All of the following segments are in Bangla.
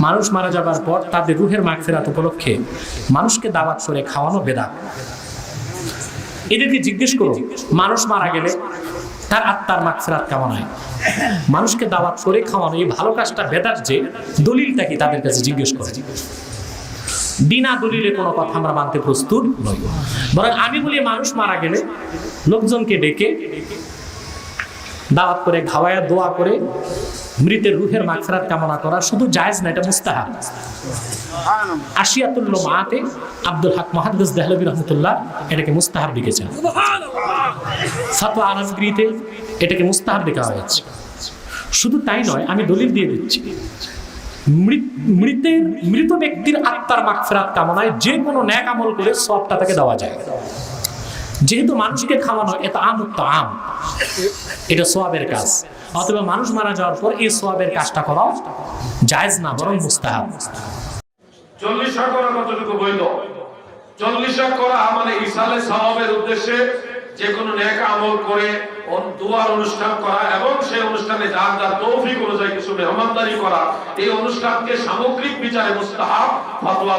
মানুষ মারা যাবার পর তাদের রুহের মাগফিরাত উপলক্ষে মানুষকে দাওয়াত করে খাওয়ানো বেদাত। এদেরকে জিজ্ঞেস করো, মানুষ মারা গেলে তার আত্মার মাগফিরাত কেমন হয়? মানুষকে দাওয়াত করে খাওয়ানো এই ভালো কাজটা বেদার যে, দলিলটা কি তাদের কাছে জিজ্ঞেস করে। বিনা দলিলে কোনো কথা আমরা মানতে প্রস্তুত নই। বরং আমি বলি, মানুষ মারা গেলে লোকজনকে ডেকে দাওয়াত করে, খাওয়ায়া দোয়া করে, মৃতের রুহের মাগফিরাত কামনা করা শুধু জায়েজ না, এটা মুস্তাহাব। আশিয়াতুল্ল মাতে আব্দুল হক মহাদ্দেস দেহলবী রহমতুল্লাহ এটাকে মুস্তাহাব লিখেছেন ফাতোয়া আনাজগিরিতে এটাকে মুস্তাহাব লেখা হয়েছে। শুধু তাই নয়, আমি দলিল দিয়ে দিচ্ছি। মৃতের, মৃত ব্যক্তির আত্মার মাগফিরাত কামনায় যে কোনো ন্যাক আমল করে সবটা তাকে দেওয়া যায়। যেহেতু মানুষকে খাওয়ানো এটা আম তো আম এটা সোয়াবের কাজ। অথবা মানুষ মারা যাওয়ার পর এই সোয়াবের কাজটা করাও জায়েজ না, বরং মুস্তাহাব। করা করা মানে করে করা সেই অনুষ্ঠানে করা অনুষ্ঠানকে সামগ্রিক বিচারে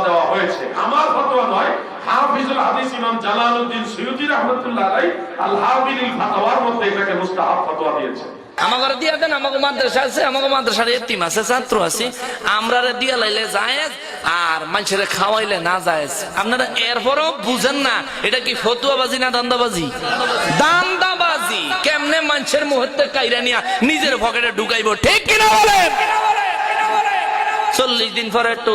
দেওয়া হয়েছে। আমার ফতোয়া নয় হাফিজুল হাদিস ইমাম জালালউদ্দিন আলাইহি আল হাবিলিল ফাতাওয়ার মধ্যে এটাকে মুস্তাহাব ফতোয়া দিয়া দেন মাদ্রাসা আছে মাদ্রাসার এতিম আছে, ছাত্র আছে। আমরা দিয়া লাইলে জায়েজ, আর মানুষের খাওয়াইলে না জায়েজ। আপনারা এরপরও বুঝেন না, এটা কি ফতুয়াবাজি না দান্দাবাজি? দান্দাবাজি। কেমনে মানুষের মুহূর্তে কাইরা নিয়া নিজের পকেটে ঢুকাইব, ঠিক কিনা বলেন? চল্লিশ দিন পরে একটু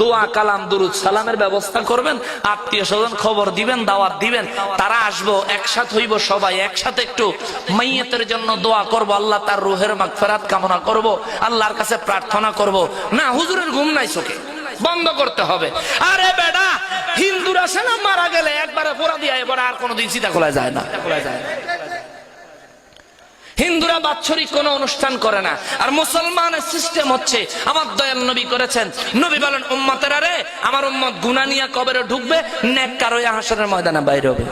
দোয়া, কালাম, দুরুদ, সালামের ব্যবস্থা করবেন। আত্মীয় স্বজন খবর দিবেন, দাওয়াত দিবেন। তারা আসব, একসাথ হইব সবাই, একসাথে একটু মাইয়াতের জন্য দোয়া করব। আল্লাহ তার রুহের মাগফিরাত কামনা করব, আল্লাহর কাছে প্রার্থনা করব। না, হুজুরের ঘুম নাই চোখে, বন্ধ করতে হবে। আরে বেটা, হিন্দুরা সে না, মারা গেলে একবারে পোড়া দিয়ে এবারে আর কোনোদিন চিন্তা খোলা যায় না খোলা যায় না। হিন্দুরা বাৎসরিক কোনো অনুষ্ঠান করে না। আর মুসলমানের সিস্টেম হচ্ছে, আমার দয়াল নবী করেছেন, নবী বলেন, উম্মতের আমার উম্মত গুনা নিয়ে কবরে ঢুকবে, নেককার হয়ে হাসরের ময়দানে বাইরে হবে।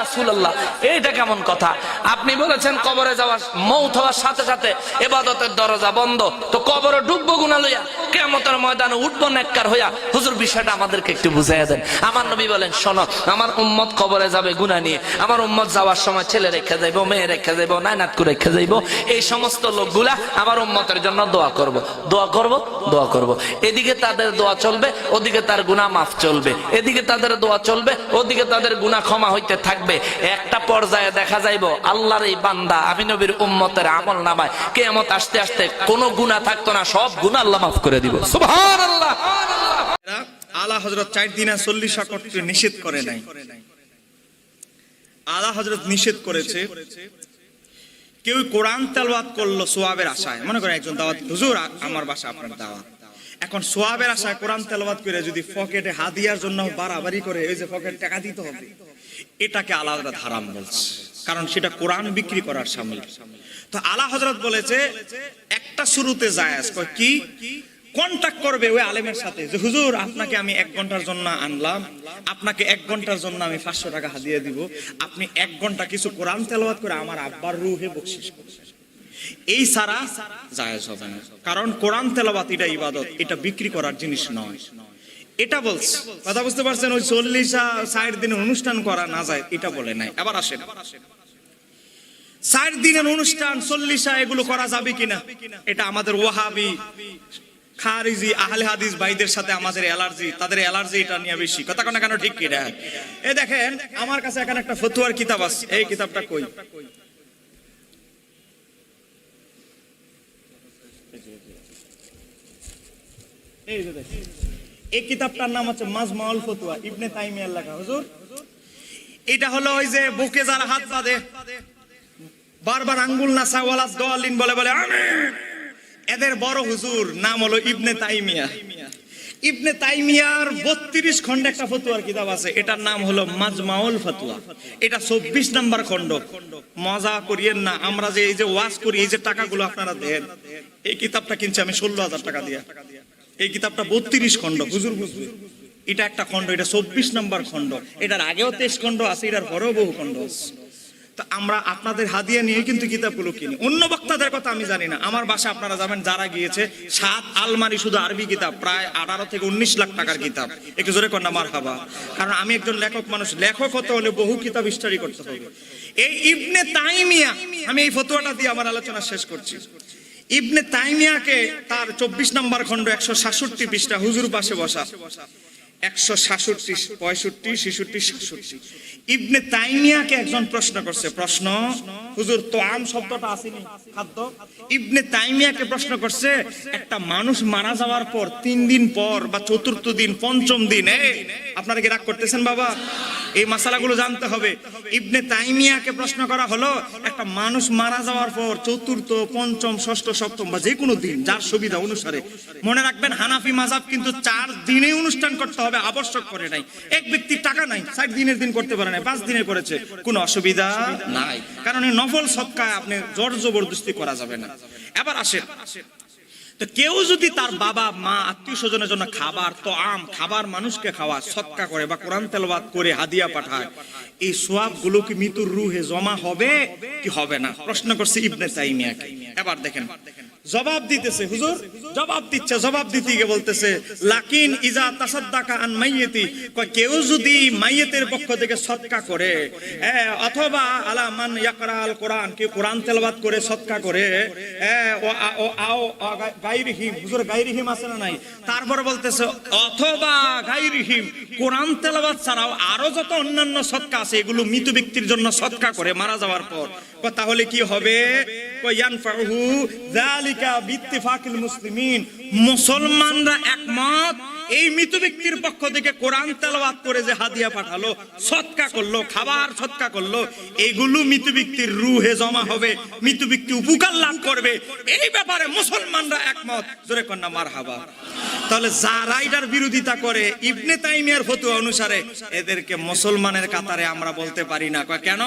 রাসূলুল্লাহ, এইটা কেমন কথা? আপনি বলেছেন কবরে যাওয়ার হওয়ার সাথে সাথে ইবাদতের দরজা বন্ধ। তো কবরে ঢুকবো গুনাহ লইয়া, কিয়ামতের ময়দানে উঠবো নেককার হইয়া? হুজুর, বিষয়টা আমাদেরকে একটু বুঝাইয়া দেন। আমার নবী বলেন, শোনো, আমার উম্মত কবরে যাবে গুনাহ নিয়ে। আমার উম্মত যাওয়ার সময় ছেলে রেখে যাইবো মেয়ে রেখে যাইবো করে রেখে যাইবো। এই সমস্ত লোকগুলা আমার জন্য দোয়া করব। দোয়া করব? দোয়া করব। এদিকে তাদের দোয়া চলবে, ওদিকে তার গুনাহ মাফ চলবে। এদিকে তাদের দোয়া চলবে, ওদিকে তাদের গুনাহ ক্ষমা হইতে থাকবে। একটা পর্যায়ে দেখা যাইবো, আল্লাহর এই বান্দা আমি নবীর উম্মতের আমল নামায়। কেয়ামত আসতে আসতে কোনো গুনাহ থাকতো না, সব গুনাহ আল্লাহ মাফ করে দিব। সুবহানাল্লাহ! এরা আলা হজরত চার দিনা নিষেধ করে নাই। আলা হজরত নিষেধ করেছে। কেউ কোরআন তেলওয়াত করল সোয়াবের আশায়। মনে করেন একজন দাওয়াত, হুজুর, আমার বাসা আপনার দাওয়াত। এখন সোয়াবের আশায় কোরআন তেলওয়াত করে যদি পকেটে হাদিয়ার জন্য বাড়াবাড়ি করে, ওই যে পকেট টাকা দিতে হবে। এটাকে আলাদা হারাম বলছে। কারণ সেটা কোরআন বিক্রি করার সামিল। তো আলা হজরত বলেছে, একটা শুরুতে কয় কি? কন্টাক্ট করবে ওই আলেমের সাথে যে, হুজুর, আপনাকে আমি এক ঘণ্টার জন্য আনলাম। আপনাকে এক ঘণ্টার জন্য আমি পাঁচশো টাকা হাদিয়ে দিব। আপনি এক ঘণ্টা কিছু কোরআন তেলাওয়াত করে আমার আব্বার রুহে বকশিস এই সারা জায়েজ হবে না। কারণ কোরআন তেলাওয়াত এটা ইবাদত, এটা বিক্রি করার জিনিস নয়। এটা বলছে, কথা বুঝতে পারছেন? ওই চল্লিশা ষাট দিনের অনুষ্ঠান করা না যায়, এটা বলে নাই। আবার আসেন। ষাট দিনের অনুষ্ঠান, চল্লিশা এগুলো করা যাবে কিনা? এটা আমাদের ওয়াহাবি। খারিজি আহলে হাদিস ভাইদের সাথে আমাদের অ্যালার্জি, তাদের অ্যালার্জি এটা নিয়ে বেশি। কথা কোনা কেন? ঠিক কিনা এই দেখেন, আমার কাছে এখানে একটা ফতুয়ার কিতাব আছে। এই কিতাবটা কই? এই কিতাবটার নাম হচ্ছে মাজমাউল ফতুয়া, ইবনে তাইমিয়ার লেখা। হুজুর, এটা হলো ওই যে বুকে যারা হাত বাঁধে, বারবার আঙ্গুল নাসা ওয়ালা দোয়ালিন বলে বলে, আমিন! এদের বড় হুজুর নাম হলো ইবনে তাইমিয়া। ইবনে তাইমিয়ার বত্রিশ খন্ডে একটা ফতুয়ার কিতাব আছে। এটার নাম হলো মাজমাউল ফতুয়া। এটা চব্বিশ নাম্বার খন্ড মজা করিয়েন না, আমরা যে এই যে ওয়াজ করি, এই যে টাকাগুলো আপনারা দেন, এই কিতাবটা কিনছি আমি ষোলো হাজার টাকা দিয়া। এই কিতাবটা বত্রিশ খন্ড হুজুর বুঝবে। এটা একটা খন্ড এটা চব্বিশ নাম্বার খন্ড এটার আগেও তেইশ খন্ড আছে, এটার পরেও বহু খন্ড আছে। তো আমরা আপনাদের হাদিয়া নিয়ে কিন্তু কিতাবগুলো কিনি। অন্য বক্তাদের কথা আমি জানি না। আমার বাসা আপনারা যাবেন, যারা গিয়েছে, সাত আলমারি শুধু আরবি কিতাব, প্রায় আঠারো থেকে উনিশ লাখ টাকার কিতাব। একটু জোরে কন্যা মার হাবা কারণ আমি একজন লেখক মানুষ। লেখক হতে হলে বহু কিতাব স্টাডি করতে হবে। এই ইবনে তাইমিয়া, আমি এই ফতোয়াটা দিয়ে আমার আলোচনা শেষ করছি। ইবনে তাইমিয়াকে তার চব্বিশ নম্বর খণ্ড একশো সাতষট্টি পৃষ্ঠা হুজুর পাশে বসা। একশো সাতষট্টি, পঁয়ষট্টি, ছেষট্টি, সাতষট্টি। ইবনে তাইমিয়াকে একজন প্রশ্ন করছে, প্রশ্ন, হুজুর, তো আম শব্দটা আসেনি, খাদ্য? ইবনে তাইমিয়াকে প্রশ্ন করছে, একটা মানুষ মারা যাওয়ার পর, তিন দিন পর বা চতুর্থ দিন, পঞ্চম দিন আপনারা কি রাগ করতেছেন বাবা? এই মশালাগুলো জানতে হবে। ইবনে তাইমিয়াকে প্রশ্ন করা হলো, একটা মানুষ মারা যাওয়ার পর, চতুর্থ, পঞ্চম, ষষ্ঠ, সপ্তম বা যে কোনো দিন, যার সুবিধা অনুসারে। মনে রাখবেন, হানাফি মাজাব কিন্তু চার দিনে অনুষ্ঠান করতে হবে। আবশ্যক করে নাই। এক ব্যক্তির টাকা নাই, ষাট দিনের দিন করতে পারে নাই, পাঁচ দিনে করেছে। কোনো অসুবিধা নাই। কারণ এই নফল সৎকায় আপনি জোর জবরদস্তি করা যাবে না। এবার আসেন। তো কেউ যদি তার বাবা, মা, আত্মীয় স্বজনের জন্য খাবার তো আম খাবার মানুষকে খাওয়া সৎকা করে বা কোরআন তেলবাদ করে, হাদিয়া পাঠায়, এই সোয়াবগুলো কি মৃত্যুর রুহে জমা হবে কি হবে না? প্রশ্ন করছে ইবনে তাইমিয়াকে। এবার দেখেন। জবাব দিতেছে, হুজুর? জবাব দিচ্ছে, জবাব দিতে গিয়ে বলতেছে, লাকিন ইজা তাসাদ্দাকা আন মাইয়াতি। কেউ যদি মাইয়াতের পক্ষ থেকে সৎকা করে অথবা আলা মান ইয়াকরা আল কোরআন কি কোরআন তেলাওয়াত করে, সৎকা করে ও আও গাইরিহিম, হুজুর গাইরিহিম আছে না নাই? তারপর বলতেছে, অথবা গাইরিহিম, কোরআন তেলাওয়াত ছাড়াও আরও যত অন্যান্য সৎকা আছে, এগুলো মৃত ব্যক্তির জন্য সৎকা করে মারা যাওয়ার পর তাহলে কি হবে? মুসলিমিন। মুসলমানরা একমত এই মৃত ব্যক্তির পক্ষ থেকে কোরআন তেলাওয়াত করে যে হাদিয়া পাঠালো, সৎকা করল, খাবার সৎকা করল এইগুলো মৃত ব্যক্তির রুহে জমা হবে, মৃত ব্যক্তি উপকার লাভ করবে। এই ব্যাপারে মুসলমানরা একমত। জোরে কন্যা মার হাবা তাহলে যারা এটার বিরোধিতা করে, ইবনে তাইমিয়ার ফতুয়া অনুসারে এদেরকে মুসলমানের কাতারে আমরা বলতে পারি না। কেন?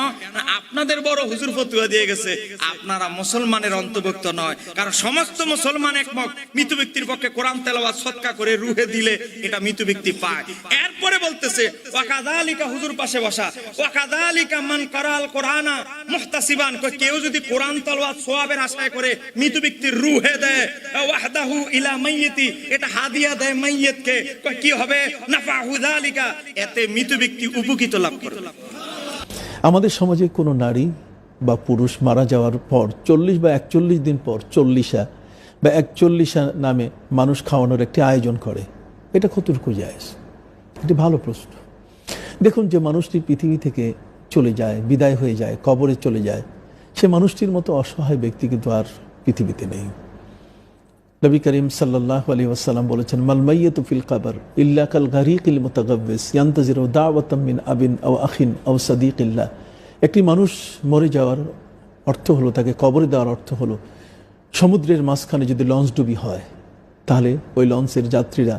আপনাদের বড় হুজুর ফতুয়া দিয়ে গেছে। আপনারা মুসলমানের অন্তর্ভুক্ত নয়। কারণ সমস্ত মুসলমান একমত, মৃত ব্যক্তির পক্ষে কোরআন তেলাওয়াত সৎকা করে রুহে দিলে এটা মৃত ব্যক্তি পায়। এরপরে বলতেছে ওয়াকাদালিকা হুজুর পাশে বসা। ওয়াকাদালিকা মান কারাল কোরআনা মুহতাসিবান। কেউ যদি কোরআন তেলাওয়াত সওয়াবের আশায় করে মৃত ব্যক্তির রুহে দেয়, ওয়াহদাহু ইলা মাইয়িতি, এটা হাদিয়া দেয় মাইয়িতকে। কি হবে? নাফাহু যালিকা। এতে মৃত ব্যক্তি উপকৃত লাভ করবে। আমাদের সমাজে কোনো নারী বা পুরুষ মারা যাওয়ার পর, চল্লিশ বা একচল্লিশ দিন পর, চল্লিশা বা একচল্লিশা নামে মানুষ খাওয়ানোর একটি আয়োজন করে। এটা কতটুকু যায় এটি ভালো প্রশ্ন। দেখুন যে মানুষটি পৃথিবী থেকে চলে যায়, বিদায় হয়ে যায়, কবরে চলে যায়, সে মানুষটির মতো অসহায় ব্যক্তি কিন্তু আর পৃথিবীতে নেই। নবী করিম সাল্লাহ আলী ওয়াসাল্লাম বলেছেন মালমাইয়ত ফিল কাবর ইল্লা কাল গারিকিল মুতাগাব্বিস, ইয়ান্তাজির দাওয়াতাম মিন আবিন আও আখিন আও সাদিকিল্লাহ। একটি মানুষ মরে যাওয়ার অর্থ হলো, তাকে কবরে দেওয়ার অর্থ হলো, সমুদ্রের মাঝখানে যদি লঞ্চ ডুবি হয়, তাহলে ওই লঞ্চের যাত্রীরা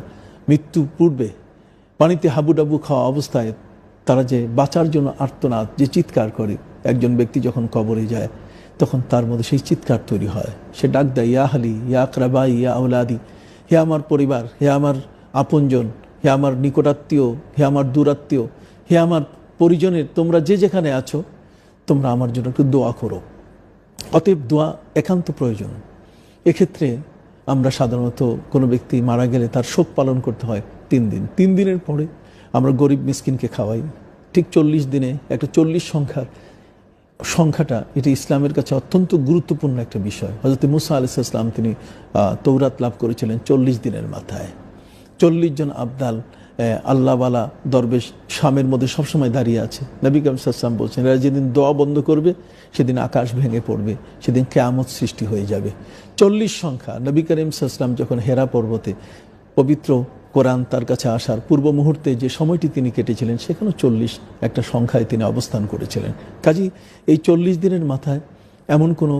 মৃত্যু পূর্বে পানিতে হাবুডাবু খাওয়া অবস্থায় তারা যে বাঁচার জন্য আর্তনাদ, যে চিৎকার করে, একজন ব্যক্তি যখন কবরে যায়, তখন তার মধ্যে সেই চিৎকার তৈরি হয়। সে ডাক দেয়, ইয়া হালি ইয়া আকরাবাই ইয়া আউলাদি হে আমার পরিবার, হে আমার আপনজন, হে আমার নিকটাত্মীয়, হে আমার দূরাত্মীয়, হে আমার পরিজনের, তোমরা যে যেখানে আছো, তোমরা আমার জন্য একটু দোয়া করো। অতএব দোয়া একান্ত প্রয়োজন। এক্ষেত্রে আমরা সাধারণত কোনো ব্যক্তি মারা গেলে তার শোক পালন করতে হয় তিন দিন। তিন দিনের পরে আমরা গরিব মিসকিনকে খাওয়াই। ঠিক চল্লিশ দিনে একটা চল্লিশ সংখ্যার সংখ্যাটা এটি ইসলামের কাছে অত্যন্ত গুরুত্বপূর্ণ একটা বিষয়। হজরত মুসা আলাইসাল্লাম তিনি তৌরাত লাভ করেছিলেন চল্লিশ দিনের মাথায়। চল্লিশ জন আবদাল আল্লাহওয়ালা দরবেশ শামের মধ্যে সবসময় দাঁড়িয়ে আছে। নবী কাম সাল্লাম বলছেন, এরা যেদিন দোয়া বন্ধ করবে, সেদিন আকাশ ভেঙে পড়বে, সেদিন কেয়ামত সৃষ্টি হয়ে যাবে। চল্লিশ সংখ্যা। নবী করিম সাল্লাম যখন হেরা পর্বতে পবিত্র কোরআন তার কাছে আসার পূর্ব মুহূর্তে যে সময়টি তিনি কেটেছিলেন, সেখানেও চল্লিশ একটা সংখ্যায় তিনি অবস্থান করেছিলেন। কাজী, এই চল্লিশ দিনের মাথায় এমন কোনো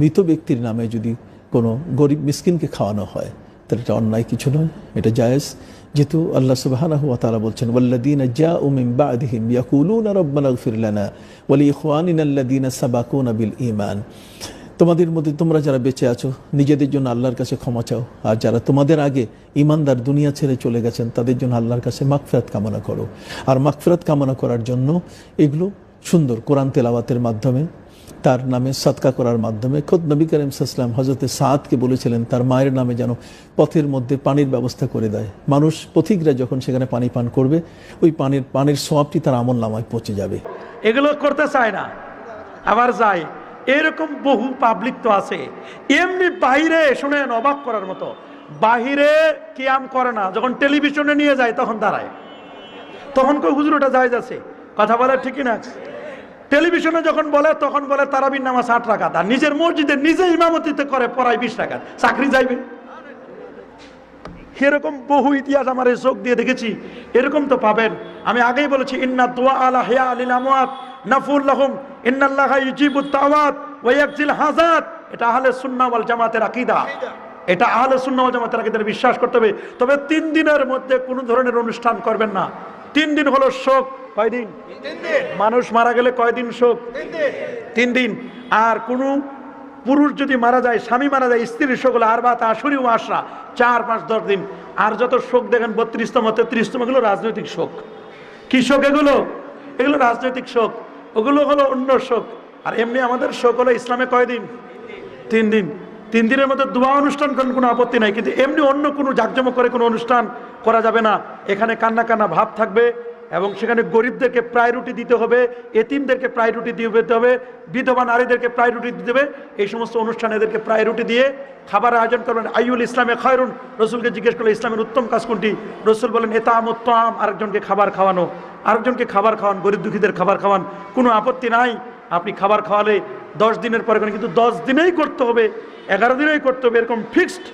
মৃত ব্যক্তির নামে যদি কোনো গরিব মিসকিনকে খাওয়ানো হয়, তাহলে এটা অন্যায় কিছু নয়, এটা জায়েজ। যেহেতু আল্লাহ তাআলা বলছেন, ওয়াল্লাযীনা জাউ মিন বা'দিহিম ইয়াকুলুনা রাব্বানা ইগফির লানা ওয়া লিইখওয়ানিনা আল্লাযীনা সাবাকুনা বিল ঈমান। তোমাদের মধ্যে তোমরা যারা বেঁচে আছো, নিজেদের জন্য আল্লাহর কাছে ক্ষমা চাও। আর যারা তোমাদের আগে ইমানদার দুনিয়া ছেড়ে চলে গেছেন, তাদের জন্য আল্লাহর কাছে মাগফিরাত কামনা করো। আর মাগফিরাত কামনা করার জন্য এগুলো সুন্দর কোরআন তেলাওয়াতের মাধ্যমে তার নামে সৎকা করার মাধ্যমে খোদ নবী করিম সাল্লাম হজরতে সাদকে বলেছিলেন, তার মায়ের নামে যেন পথের মধ্যে পানির ব্যবস্থা করে দেয়। মানুষ, পথিকরা যখন সেখানে পানি পান করবে, ওই পানির পানির সোয়াবটি তার আমল নামায় পৌঁছে যাবে। এগুলো করতে চায় না। আবার যায়, এরকম বহু পাবলিক তো আছে। এমনি বাইরে শুনেন, অবাক করার মতো। বাহিরে কিয়াম করে না, যখন টেলিভিশনে নিয়ে যায়, তখন দাঁড়ায়। তখন কই হুজুর ওটা যায় যাচ্ছে কথা বলার ঠিকই না। টেলিভিশনে যখন বলে, তখন বলে তারাবির নামাজ আট রাখাত আর নিজের মসজিদে নিজে ইমামতিতে করে পড়ায় বিশ টাকা চাকরি যাইবে? এরকম বহু ইতিহাস আমার এই চোখ দিয়ে দেখেছি। এরকম তো পাবেন। আমি আগেই বলেছি, ইন্না দোয়া আলা হেয়া আলিল আমওয়াত নাফুল্লাহুম ইন্নাল্লাহ ইউজিবুত তাওয়াত, ওয়া ইয়াকজিল হাজাত এটা আহলে সুন্নাহ ওয়াল জামাতের আকীদা। এটা আহলে সুন্নাহ ওয়াল জামাতের আকীদার বিশ্বাস করতে হবে। তবে তিন দিনের মধ্যে কোনো ধরনের অনুষ্ঠান করবেন না। তিন দিন হলো শোক কয়দিন? মানুষ মারা গেলে কয়দিন শোক? তিন দিন। আর কোনো পুরুষ যদি মারা যায় স্বামী মারা যায় স্ত্রীর শোক হলো আর বা তা শরীর আশরা চার পাঁচ দশ দিন। আর যত শোক দেখেন বত্রিশতম তেত্রিশতম এগুলো রাজনৈতিক শোক। কি শোক এগুলো? এগুলো রাজনৈতিক শোক। ওগুলো হলো অন্য শোক। আর এমনি আমাদের শোক হলো ইসলামে কয়দিন? তিন দিন। তিন দিনের মধ্যে দোয়া অনুষ্ঠান করেন কোনো আপত্তি নাই। কিন্তু এমনি অন্য কোনো জাকজমক করে কোনো অনুষ্ঠান করা যাবে না। এখানে কান্না কান্না ভাব থাকবে। এবং সেখানে গরিবদেরকে প্রায়োরিটি দিতে হবে, এতিমদেরকে প্রায়োরিটি দিতে হবে, বিধবা নারীদেরকে প্রায়োরিটি দিতে হবে, এই সমস্ত অনুষ্ঠানে এদেরকে প্রায়োরিটি দিয়ে খাবার আয়োজন করবেন। আইউল ইসলামে খয়রুন। রসুলকে জিজ্ঞেস করলে ইসলামের উত্তম কাজ কোনটি? রসুল বলেন এতাম উত্তম আরেকজনকে খাবার খাওয়ানো। আরেকজনকে খাবার খাওয়ান, গরিব দুঃখীদের খাবার খাওয়ান। কোনো আপত্তি নাই, আপনি খাবার খাওয়ালে দশ দিনের পরে করেন কিন্তু দশ দিনেই করতে হবে, এগারো দিনেই করতে হবে, এরকম ফিক্সড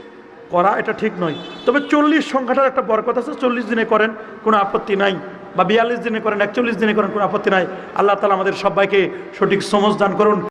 করা এটা ঠিক নয়। তবে চল্লিশ সংখ্যাটার একটা বরকত আছে, চল্লিশ দিনে করেন, কোনো আপত্তি নাই। বা বিয়াল্লিশ দিনে করেন, একচল্লিশ দিনে করেন কোনো আপত্তি নাই। আল্লাহ তালা আমাদের সবাইকে সঠিক সমস দান করুন।